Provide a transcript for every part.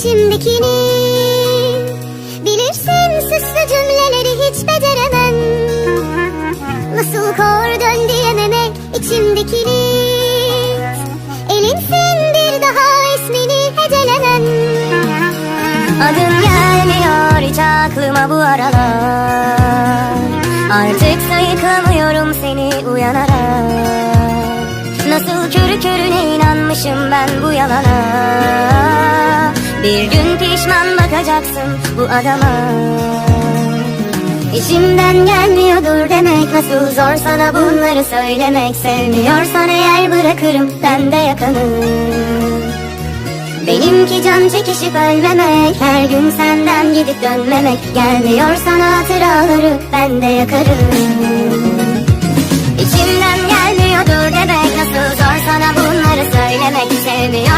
içimdekini. Bilirsin süslü cümleleri hiç beceremem. Nasıl kor dön diyememek içimdekini. Elinsin bir daha ismini hecelemem. Adın gelmiyor hiç aklıma bu aralar. Artık sayıklamıyorum seni uyanarak. Nasıl körü körüne inanmışım ben bu yalana Bir gün pişman bakacaksın bu adama. İçimden gelmiyordur demek Nasıl zor sana bunları söylemek. Sevmiyorsan eğer bırakırım ben de yakanım Benimki can çekişip ölmemek Her gün senden gidip dönmemek. Gelmiyor sana hatıraları ben de yakarım. İçimden gelmiyordur demek Nasıl zor sana bunları söylemek. Sevmiyorsan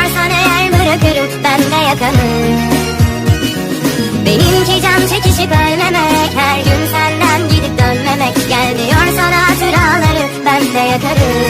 çekişip ölmemek Her gün senden gidip dönmemek. Gelmiyor sana hatıraları ben de yakarım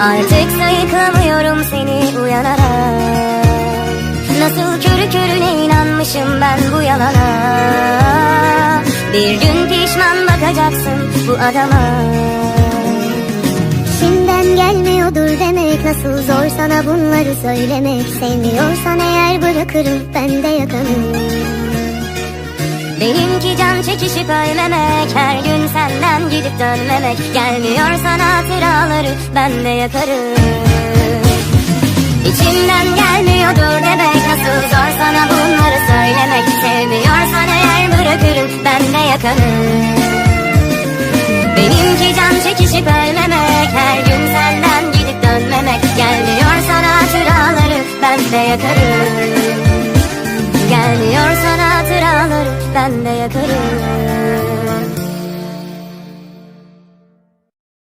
Artık sayıklamıyorum seni uyanarak Nasıl körü körüne inanmışım ben bu yalana? Bir gün pişman bakacaksın bu adama. İçimden gelmiyordur demek Nasıl zor sana bunları söylemek. Sevmiyorsan eğer bırakırım ben de yakanım Benimki can çekişip ölmemek Her gün senden gidip dönmemek. Gelmiyor sana hatıraları ben de yakarım. İçimden gelmiyordur demek Nasıl zor sana bunları söylemek. Sevmiyorsan eğer bırakırım ben de yakarım. Benimki can çekişip ölmemek Her gün senden gidip dönmemek. Gelmiyor sana hatıraları ben de yakarım ben de yakarım